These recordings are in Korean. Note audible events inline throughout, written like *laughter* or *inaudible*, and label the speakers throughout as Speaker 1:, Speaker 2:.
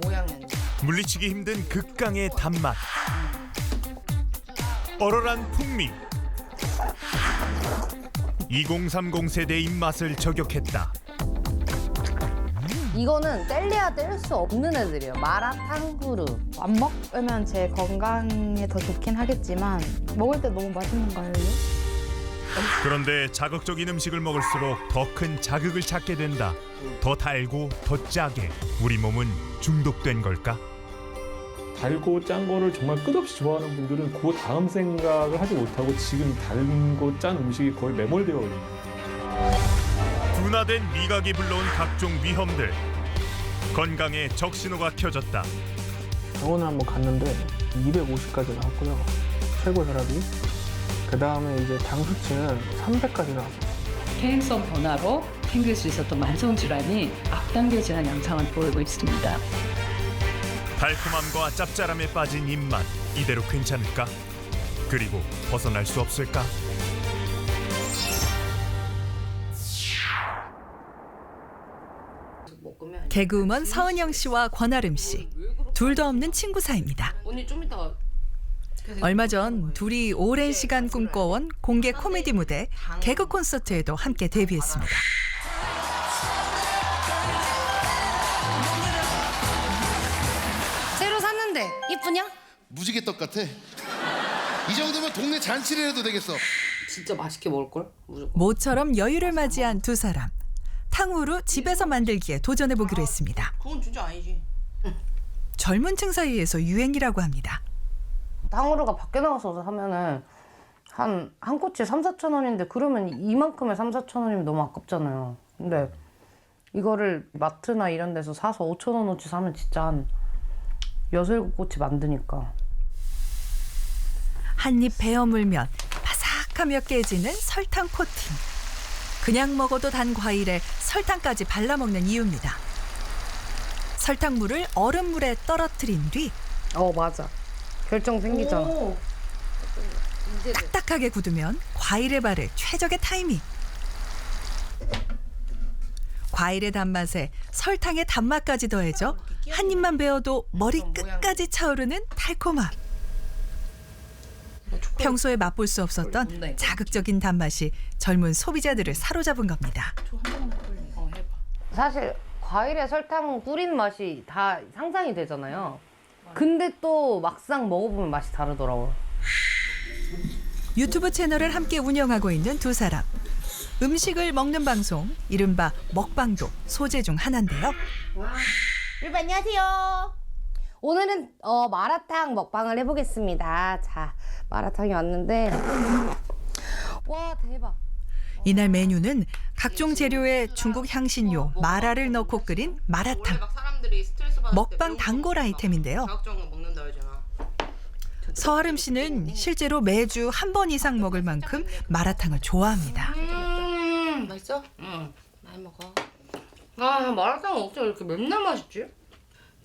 Speaker 1: 돼.
Speaker 2: 물리치기 힘든 극강의 단맛 얼얼한 풍미 2030 세대 입맛을 저격했다
Speaker 3: 이거는 뗄래야 뗄 수 없는 애들이에요. 마라탕 후루.
Speaker 4: 안 먹으면 제 건강에 더 좋긴 하겠지만 먹을 때 너무 맛있는 거예요.
Speaker 2: 그런데 자극적인 음식을 먹을수록 더 큰 자극을 찾게 된다 더 달고 더 짜게 우리 몸은 중독된 걸까?
Speaker 5: 달고 짠 거를 정말 끝없이 좋아하는 분들은 그 다음 생각을 하지 못하고 지금 달고 짠 음식이 거의 매몰되어 있는
Speaker 2: 둔화된 미각이 불러온 각종 위험들 건강에 적신호가 켜졌다
Speaker 6: 병원을 한번 갔는데 250까지 나왔고요. 최고 혈압이. 그 다음에 이제 당 수치는 300까지 나왔어요.
Speaker 7: 퇴행성 변화로 생길 수 있었던 만성 질환이 악단계지한 양상을 보이고 있습니다.
Speaker 2: 달콤함과 짭짤함에 빠진 입맛 이대로 괜찮을까? 그리고 벗어날 수 없을까?
Speaker 8: 개그우먼 서은영 씨와 권아름 씨. 둘도 없는 친구 사이입니다.
Speaker 1: 언니 좀 이따
Speaker 8: 얼마 전 둘이 오랜 시간 꿈꿔온 공개 코미디 무대 개그 콘서트에도 함께 데뷔했습니다.
Speaker 1: 새로 샀는데 이쁘냐?
Speaker 9: 무지개 떡 같아. 이 정도면 동네 잔치를 해도 되겠어.
Speaker 1: 진짜 맛있게 먹을 걸 무조건.
Speaker 8: 모처럼 여유를 맞이한 두 사람. 탕후루 집에서 만들기에 도전해 보기로 했습니다.
Speaker 1: 그건 진짜 아니지.
Speaker 8: 젊은 층 사이에서 유행이라고 합니다.
Speaker 3: 탕후루가 밖에 나가서 사면은 한, 한 꼬치에 3, 4천 원인데 그러면 이만큼에 3, 4천 원이면 너무 아깝잖아요. 근데 이거를 마트나 이런 데서 사서 5천 원어치 사면 진짜 한 여섯, 일곱 꼬치 만드니까.
Speaker 8: 한입 베어 물면 바삭하며 깨지는 설탕 코팅. 그냥 먹어도 단 과일에 설탕까지 발라 먹는 이유입니다. 설탕물을 얼음물에 떨어뜨린 뒤
Speaker 3: 어, 맞아. 결정 생기잖아.
Speaker 8: 딱딱하게 굳으면 과일에 바를 최적의 타이밍. 과일의 단맛에 설탕의 단맛까지 더해져 한 입만 베어도 머리 끝까지 차오르는 달콤함. 평소에 맛볼 수 없었던 자극적인 단맛이 젊은 소비자들을 사로잡은 겁니다.
Speaker 3: 사실 과일에 설탕 뿌린 맛이 다 상상이 되잖아요. 근데 또 막상 먹어보면 맛이 다르더라고요.
Speaker 8: 유튜브 채널을 함께 운영하고 있는 두 사람. 음식을 먹는 방송, 이른바 먹방도 소재 중 하나인데요.
Speaker 3: 여러분 안녕하세요. 오늘은 어, 마라탕 먹방을 해보겠습니다. 자, 마라탕이 왔는데 와 대박.
Speaker 8: 이날 메뉴는 각종 재료에 중국 향신료 마라를 넣고 끓인 마라탕. 먹방 단골 아이템인데요. 서아름 씨는 실제로 매주 한 번 이상 먹을 만큼 마라탕을 좋아합니다.
Speaker 1: 음 맛있어? 응 많이 먹어. 아 마라탕 어떻게 이렇게 맨날 맛있지?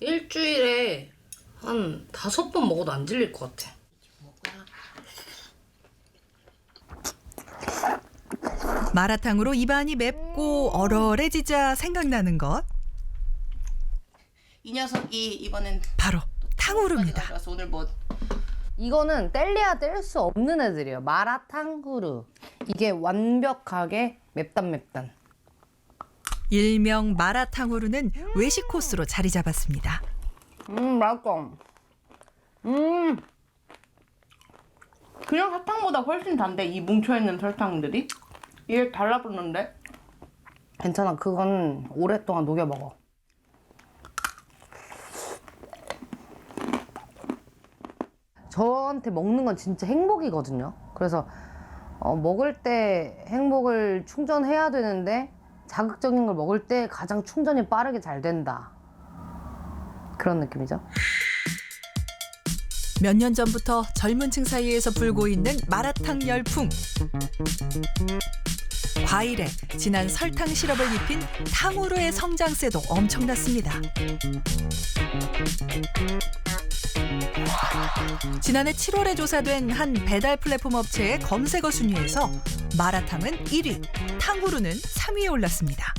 Speaker 1: 일주일에 한 다섯 번 먹어도 안 질릴 것 같아.
Speaker 8: 마라탕으로 입안이 맵고 얼얼해지자 생각나는 것
Speaker 1: 이 녀석이 이번엔
Speaker 8: 바로 탕후루입니다.
Speaker 1: 그래서 오늘 뭐
Speaker 3: 이거는 뗄래야 뗄 수 없는 애들이에요. 마라탕 후루. 이게 완벽하게 맵단 맵단.
Speaker 8: 일명 마라탕후루는 외식 코스로 자리 잡았습니다.
Speaker 3: 음 맛있어. 음
Speaker 4: 그냥 사탕보다 훨씬 단데 이 뭉쳐 있는 설탕들이 이게 달라붙는데
Speaker 3: 괜찮아. 그건 오랫동안 녹여 먹어. 저한테 먹는 건 진짜 행복이거든요. 그래서 어, 먹을 때 행복을 충전해야 되는데 자극적인 걸 먹을 때 가장 충전이 빠르게 잘 된다. 그런 느낌이죠.
Speaker 8: 몇 년 전부터 젊은 층 사이에서 불고 있는 마라탕 열풍. 과일에 진한 설탕 시럽을 입힌 탕후루의 성장세도 엄청났습니다. 지난해 7월에 조사된 한 배달 플랫폼 업체의 검색어 순위에서 마라탕은 1위, 탕후루는 3위에 올랐습니다.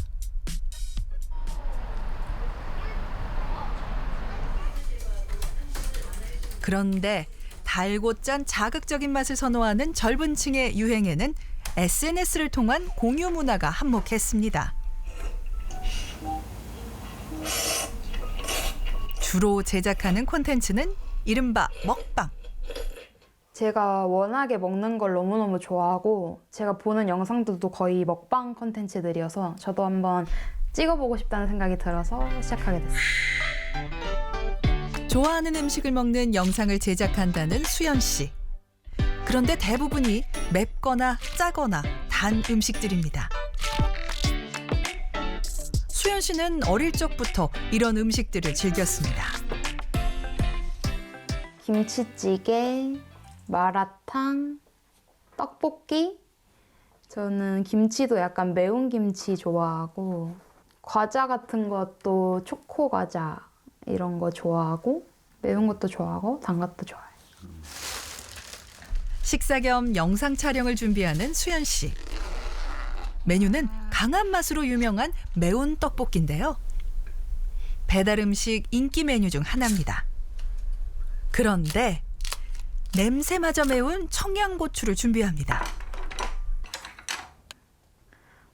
Speaker 8: 그런데 달고 짠 자극적인 맛을 선호하는 젊은 층의 유행에는 SNS를 통한 공유 문화가 한몫했습니다. 주로 제작하는 콘텐츠는 이른바 먹방.
Speaker 4: 제가 워낙에 먹는 걸 너무너무 좋아하고 제가 보는 영상들도 거의 먹방 컨텐츠들이어서 저도 한번 찍어보고 싶다는 생각이 들어서 시작하게 됐어요.
Speaker 8: 좋아하는 음식을 먹는 영상을 제작한다는 수연 씨. 그런데 대부분이 맵거나 짜거나 단 음식들입니다. 수연 씨는 어릴 적부터 이런 음식들을 즐겼습니다.
Speaker 4: 김치찌개, 마라탕, 떡볶이. 저는 김치도 약간 매운 김치 좋아하고 과자 같은 것도 초코 과자 이런 거 좋아하고 매운 것도 좋아하고 단 것도 좋아해요.
Speaker 8: 식사 겸 영상 촬영을 준비하는 수연 씨. 메뉴는 강한 맛으로 유명한 매운 떡볶이인데요. 배달 음식 인기 메뉴 중 하나입니다. 그런데 냄새마저 매운 청양고추를 준비합니다.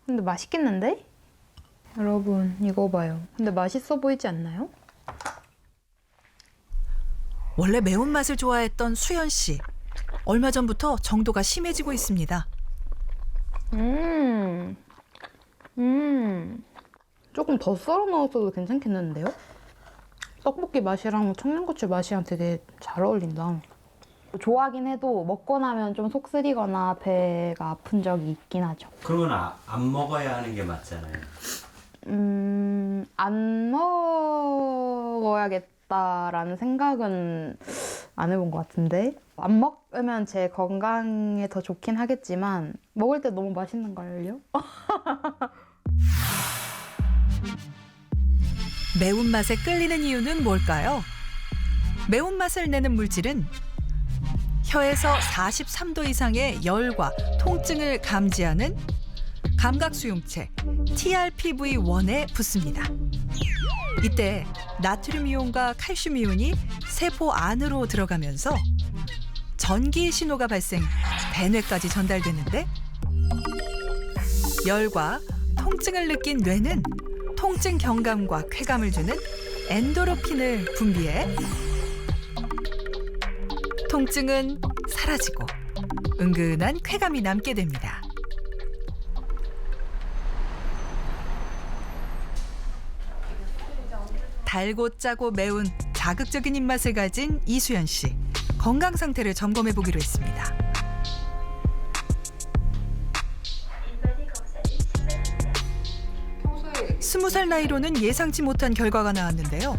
Speaker 4: 근데 맛있겠는데? 여러분 이거 봐요. 근데 맛있어 보이지 않나요?
Speaker 8: 원래 매운맛을 좋아했던 수연 씨. 얼마 전부터 정도가 심해지고 있습니다.
Speaker 4: 음, 음. 조금 더 썰어 넣었어도 괜찮겠는데요? 떡볶이 맛이랑 청양고추 맛이랑 되게 잘 어울린다. 좋아하긴 해도 먹고 나면 좀 속 쓰리거나 배가 아픈 적이 있긴 하죠.
Speaker 10: 그러면 아, 안 먹어야 하는 게 맞잖아요.
Speaker 4: 음, 안 먹어야겠 다라는 생각은 안 해본 것 같은데. 안 먹으면 제 건강에 더 좋긴 하겠지만, 먹을 때 너무 맛있는 걸요? *laughs*
Speaker 8: 매운맛에 끌리는 이유는 뭘까요? 매운맛을 내는 물질은 혀에서 43도 이상의 열과 통증을 감지하는 감각수용체 TRPV1에 붙습니다. 이때 나트륨 이온과 칼슘 이온이 세포 안으로 들어가면서 전기 신호가 발생, 배뇌까지 전달되는데 열과 통증을 느낀 뇌는 통증 경감과 쾌감을 주는 엔도로핀을 분비해 통증은 사라지고 은근한 쾌감이 남게 됩니다. 달고 짜고 매운 자극적인 입맛을 가진 이수연 씨. 건강 상태를 점검해 보기로 했습니다. 스무 살 나이로는 예상치 못한 결과가 나왔는데요.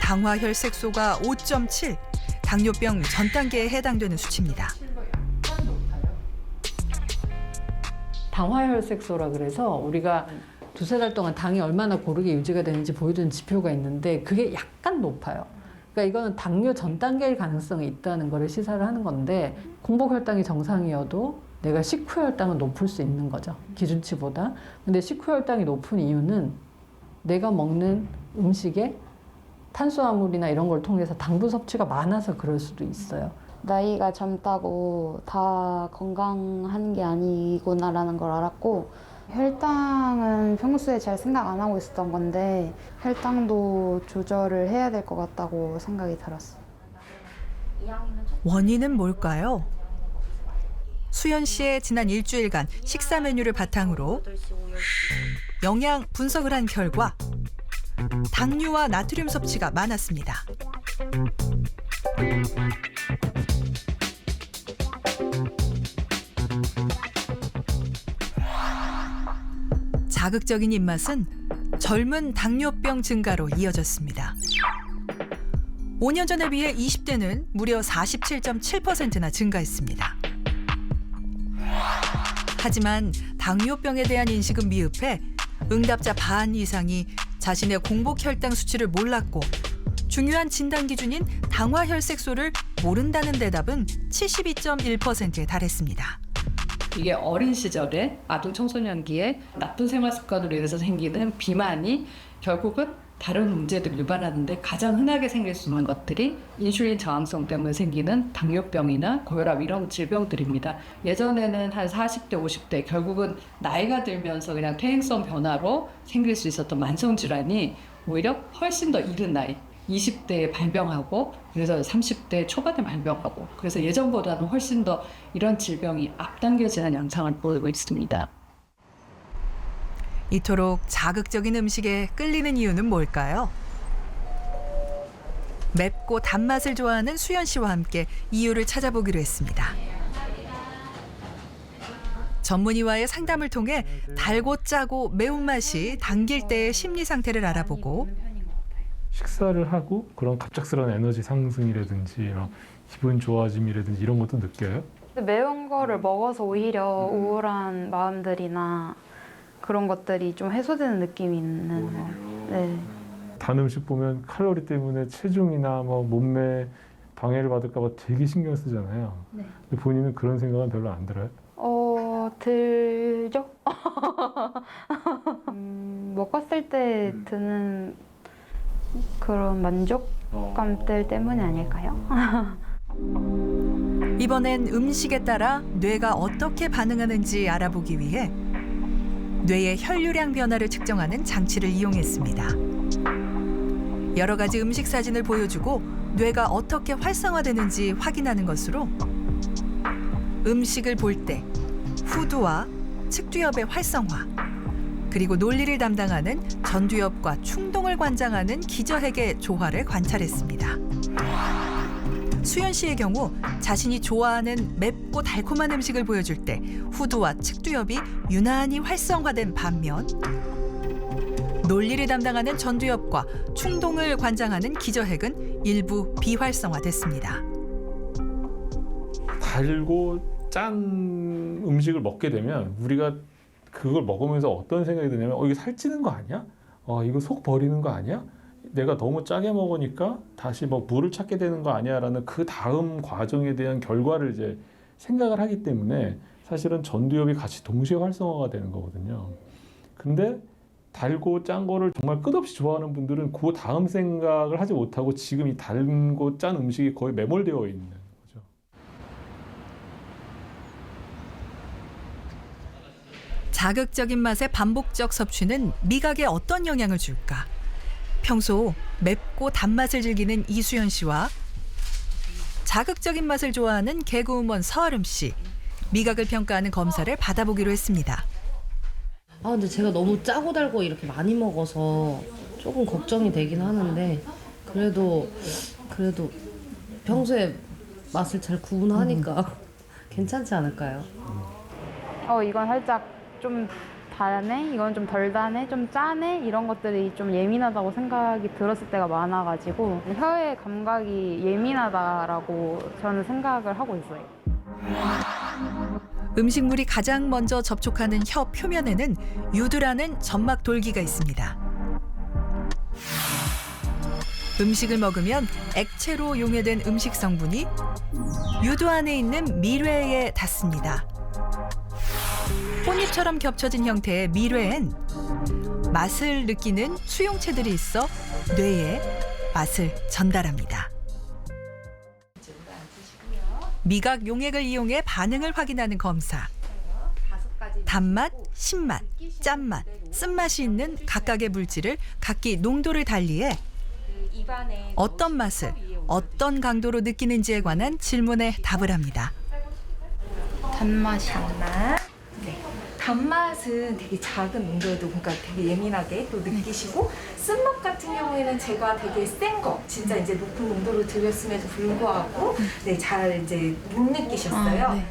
Speaker 8: 당화 혈색소가 5.7, 당뇨병 전 단계에 해당되는 수치입니다.
Speaker 11: 당화혈색소라 그래서 우리가 두세 달 동안 당이 얼마나 고르게 유지가 되는지 보여주는 지표가 있는데 그게 약간 높아요. 그러니까 이거는 당뇨 전 단계일 가능성이 있다는 거를 시사를 하는 건데 공복 혈당이 정상이어도 내가 식후 혈당은 높을 수 있는 거죠. 기준치보다. 근데 식후 혈당이 높은 이유는 내가 먹는 음식에 탄수화물이나 이런 걸 통해서 당분 섭취가 많아서 그럴 수도 있어요.
Speaker 4: 나이가 젊다고 다 건강한 게 아니구나라는 걸 알았고 혈당은 평소에 잘 생각 안 하고 있었던 건데 혈당도 조절을 해야 될 것 같다고 생각이 들었어요.
Speaker 8: 원인은 뭘까요? 수연 씨의 지난 일주일간 식사 메뉴를 바탕으로 영양 분석을 한 결과 당류와 나트륨 섭취가 많았습니다. 자극적인 입맛은 젊은 당뇨병 증가로 이어졌습니다. 5년 전에 비해 20대는 무려 47.7%나 증가했습니다. 하지만 당뇨병에 대한 인식은 미흡해 응답자 반 이상이 자신의 공복 혈당 수치를 몰랐고 중요한 진단 기준인 당화혈색소를 모른다는 대답은 72.1%에 달했습니다.
Speaker 7: 이게 어린 시절에 아동 청소년기에 나쁜 생활 습관으로 인해서 생기는 비만이 결국은 다른 문제들을 유발하는데 가장 흔하게 생길 수 있는 것들이 인슐린 저항성 때문에 생기는 당뇨병이나 고혈압 이런 질병들입니다. 예전에는 한 40대, 50대 결국은 나이가 들면서 그냥 퇴행성 변화로 생길 수 있었던 만성 질환이 오히려 훨씬 더 이른 나이 20대에 발병하고 그래서 30대 초반에 발병하고 그래서 예전보다는 훨씬 더 이런 질병이 앞당겨지는 양상을 보이고 있습니다.
Speaker 8: 이토록 자극적인 음식에 끌리는 이유는 뭘까요? 맵고 단맛을 좋아하는 수연 씨와 함께 이유를 찾아보기로 했습니다. 전문의와의 상담을 통해 달고 짜고 매운맛이 당길 때의 심리 상태를 알아보고
Speaker 5: 식사를 하고 그런 갑작스러운 에너지 상승이라든지 이런 기분 좋아짐이라든지 이런 것도 느껴요?
Speaker 4: 근데 매운 거를 먹어서 오히려 우울한 마음들이나 그런 것들이 좀 해소되는 느낌이 있는 거. 네.
Speaker 5: 단 음식 보면 칼로리 때문에 체중이나 뭐 몸매 방해를 받을까 봐 되게 신경 쓰잖아요.
Speaker 4: 네.
Speaker 5: 근데 본인은 그런 생각은 별로 안 들어요?
Speaker 4: 어, 들죠? *laughs* 음, 먹었을 때 드는 그런 만족감들 때문이 아닐까요? *laughs*
Speaker 8: 이번엔 음식에 따라 뇌가 어떻게 반응하는지 알아보기 위해 뇌의 혈류량 변화를 측정하는 장치를 이용했습니다. 여러 가지 음식 사진을 보여주고 뇌가 어떻게 활성화되는지 확인하는 것으로 음식을 볼 때 후두와 측두엽의 활성화 그리고 논리를 담당하는 전두엽과 충동을 관장하는 기저핵의 조화를 관찰했습니다. 수연 씨의 경우 자신이 좋아하는 맵고 달콤한 음식을 보여줄 때 후두와 측두엽이 유난히 활성화된 반면 논리를 담당하는 전두엽과 충동을 관장하는 기저핵은 일부 비활성화됐습니다.
Speaker 5: 달고 짠 음식을 먹게 되면 우리가 그걸 먹으면서 어떤 생각이 드냐면 어 이거 살찌는 거 아니야? 어 이거 속 버리는 거 아니야? 내가 너무 짜게 먹으니까 다시 뭐 물을 찾게 되는 거 아니야라는 그 다음 과정에 대한 결과를 이제 생각을 하기 때문에 사실은 전두엽이 같이 동시에 활성화가 되는 거거든요. 근데 달고 짠 거를 정말 끝없이 좋아하는 분들은 그 다음 생각을 하지 못하고 지금 이 달고 짠 음식이 거의 매몰되어 있는 거죠.
Speaker 8: 자극적인 맛의 반복적 섭취는 미각에 어떤 영향을 줄까? 평소 맵고 단맛을 즐기는 이수연 씨와 자극적인 맛을 좋아하는 개그우먼 서아름 씨 미각을 평가하는 검사를 받아보기로 했습니다.
Speaker 1: 아 근데 제가 너무 짜고 달고 이렇게 많이 먹어서 조금 걱정이 되긴 하는데 그래도 그래도 평소에 맛을 잘 구분하니까 *laughs* 괜찮지 않을까요?
Speaker 4: 어, 이건 살짝 좀 다네, 이건 좀 덜 다네, 좀 짜네 이런 것들이 좀 예민하다고 생각이 들었을 때가 많아가지고 혀의 감각이 예민하다라고 저는 생각을 하고 있어요.
Speaker 8: 음식물이 가장 먼저 접촉하는 혀 표면에는 유두라는 점막 돌기가 있습니다. 음식을 먹으면 액체로 용해된 음식 성분이 유두 안에 있는 미뢰에 닿습니다. 꽃잎처럼 겹쳐진 형태의 미뢰엔 맛을 느끼는 수용체들이 있어 뇌에 맛을 전달합니다. 미각 용액을 이용해 반응을 확인하는 검사. 단맛, 신맛, 짠맛, 쓴맛이 있는 각각의 물질을 각기 농도를 달리해 어떤 맛을 어떤 강도로 느끼는지에 관한 질문에 답을 합니다.
Speaker 4: 단맛이
Speaker 12: 단맛. 네. 단맛은 되게 작은 농도에도 그러니까 되게 예민하게 또 느끼시고 쓴맛 같은 경우에는 제가 되게 센 거 진짜 이제 높은 농도로 들였음에도 불구하고 네 잘 이제 못 느끼셨어요.
Speaker 4: 아, 네.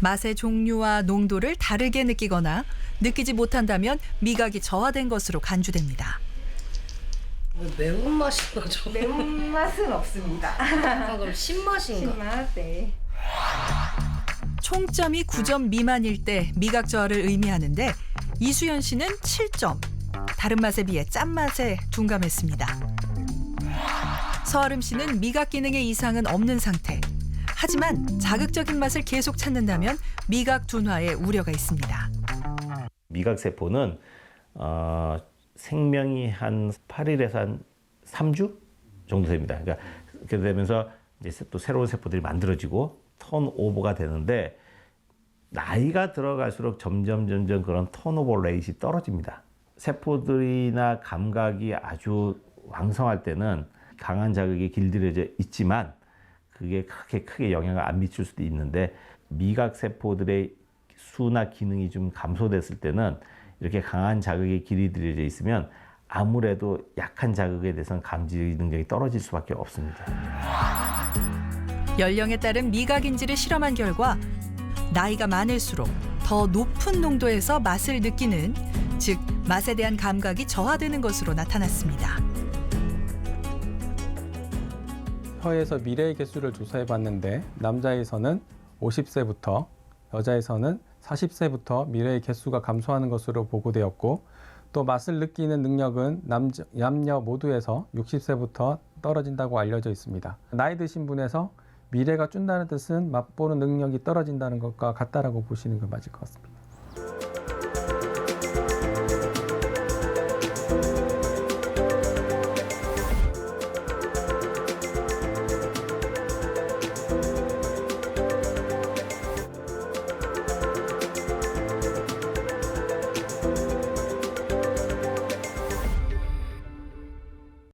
Speaker 8: 맛의 종류와 농도를 다르게 느끼거나 느끼지 못한다면 미각이 저하된 것으로 간주됩니다.
Speaker 1: 매운맛이 나죠?
Speaker 12: 매운맛은 없습니다.
Speaker 1: 아, 그럼 신맛인가?
Speaker 12: 신맛 네.
Speaker 8: 총점이 9점 미만일 때 미각 저하를 의미하는데 이수연 씨는 7점. 다른 맛에 비해 짠맛에 둔감했습니다. 서아름 씨는 미각 기능에 이상은 없는 상태. 하지만 자극적인 맛을 계속 찾는다면 미각 둔화에 우려가 있습니다.
Speaker 13: 미각 세포는 어, 생명이 한 8일에서 한 3주 정도 됩니다. 그러니까 그렇게 되면서 이제 또 새로운 세포들이 만들어지고 턴오버가 되는데 나이가 들어갈수록 점점 점점 그런 턴오버 레이트이 떨어집니다. 세포들이나 감각이 아주 왕성할 때는 강한 자극이 길들여져 있지만 그게 크게 크게 영향을 안 미칠 수도 있는데 미각 세포들의 수나 기능이 좀 감소됐을 때는 이렇게 강한 자극이 길들여져 있으면 아무래도 약한 자극에 대해서는 감지 능력이 떨어질 수밖에 없습니다.
Speaker 8: 연령에 따른 미각 인지를 실험한 결과 나이가 많을수록 더 높은 농도에서 맛을 느끼는 즉 맛에 대한 감각이 저하되는 것으로 나타났습니다.
Speaker 14: 혀에서 미래의 개수를 조사해 봤는데 남자에서는 50세부터 여자에서는 40세부터 미래의 개수가 감소하는 것으로 보고되었고 또 맛을 느끼는 능력은 남녀 모두에서 60세부터 떨어진다고 알려져 있습니다. 나이 드신 분에서 미래가 준다는 뜻은 맛보는 능력이 떨어진다는 것과 같다라고 보시는 게 맞을 것 같습니다.